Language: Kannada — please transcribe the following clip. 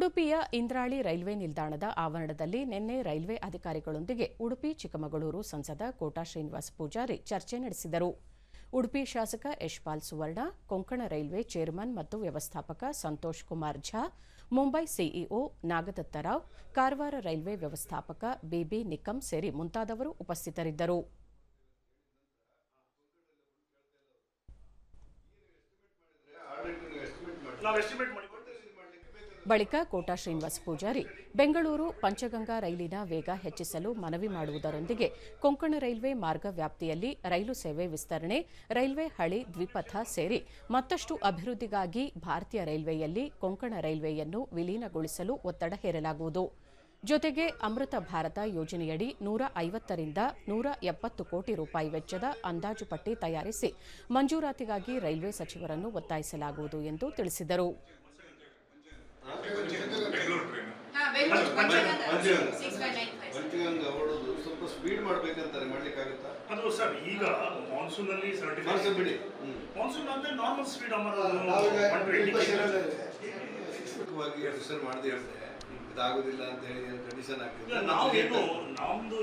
ಉಡುಪಿಯ ಇಂದ್ರಾಳಿ ರೈಲ್ವೆ ನಿಲ್ದಾಣದ ಆವರಣದಲ್ಲಿ ನಿನ್ನೆ ರೈಲ್ವೆ ಅಧಿಕಾರಿಗಳೊಂದಿಗೆ ಉಡುಪಿ, ಚಿಕ್ಕಮಗಳೂರು ಸಂಸದ ಕೋಟಾ ಶ್ರೀನಿವಾಸ ಪೂಜಾರಿ ಚರ್ಚೆ ನಡೆಸಿದರು. ಉಡುಪಿ ಶಾಸಕ ಯಶ್ಪಾಲ್ ಸುವರ್ಣ, ಕೊಂಕಣ ರೈಲ್ವೆ ಚೇರ್ಮನ್ ಮತ್ತು ವ್ಯವಸ್ಥಾಪಕ ಸಂತೋಷ್ ಕುಮಾರ್ ಝಾ, ಮುಂಬೈ ಸಿಇಒ ನಾಗದತ್ತರಾವ್ ಕಾರವಾರ ರೈಲ್ವೆ ವ್ಯವಸ್ಥಾಪಕ ಬಿಬಿ ನಿಕಂ ಸೇರಿ ಮುಂತಾದವರು ಉಪಸ್ಥಿತರಿದ್ದರು. ಬಳಿಕ ಕೋಟಾ ಶ್ರೀನಿವಾಸ ಪೂಜಾರಿ ಬೆಂಗಳೂರು ಪಂಚಗಂಗಾ ರೈಲಿನ ವೇಗ ಹೆಚ್ಚಿಸಲು ಮನವಿ ಮಾಡುವುದರೊಂದಿಗೆ ಕೊಂಕಣ ರೈಲ್ವೆ ಮಾರ್ಗ ವ್ಯಾಪ್ತಿಯಲ್ಲಿ ರೈಲು ಸೇವೆ ವಿಸ್ತರಣೆ, ರೈಲ್ವೆ ಹಳಿ ದ್ವಿಪಥ ಸೇರಿ ಮತ್ತಷ್ಟು ಅಭಿವೃದ್ಧಿಗಾಗಿ ಭಾರತೀಯ ರೈಲ್ವೆಯಲ್ಲಿ ಕೊಂಕಣ ರೈಲ್ವೆಯನ್ನು ವಿಲೀನಗೊಳಿಸಲು ಒತ್ತಡ ಹೇರಲಾಗುವುದು. ಜೊತೆಗೆ ಅಮೃತ ಭಾರತ ಯೋಜನೆಯಡಿ ನೂರ ಐವತ್ತರಿಂದ ನೂರ ಎಪ್ಪತ್ತು ಕೋಟಿ ರೂಪಾಯಿ ವೆಚ್ಚದ ಅಂದಾಜು ಪಟ್ಟಿ ತಯಾರಿಸಿ ಮಂಜೂರಾತಿಗಾಗಿ ರೈಲ್ವೆ ಸಚಿವರನ್ನು ಒತ್ತಾಯಿಸಲಾಗುವುದು ಎಂದು ತಿಳಿಸಿದರು ಹಾ ಬೆಂಗಳೂರು ಪಂಚಗಂಗ ಸ್ವಲ್ಪ ಸ್ಪೀಡ್ ಮಾಡ್ಬೇಕಂತಾರೆ ಮಾಡ್ಲಿಕ್ಕಾಗತ್ತಾ? ಅದು ಸರ್ ಈಗ ಮಾನ್ಸೂನ್ ಅಲ್ಲಿ ಸೆವೆಂಟಿ ಮಾಡ್ಸಿ ಬಿಡಿ. ಹ್ಮ್. ಮಾನ್ಸೂನ್ ಅಂದ್ರೆ ನಾರ್ಮಲ್ ಸ್ಪೀಡ್ ನಾವೀಗ ವಾಗಿ ರಿಸರ್ವ್ ಮಾಡದೆ ಇದಾಗುದಿಲ್ಲ ಅಂತ ಹೇಳಿ ಕಂಡೀಷನ್ ನಾವೇನು ಆಗ್ತದೆ? ನಮ್ದು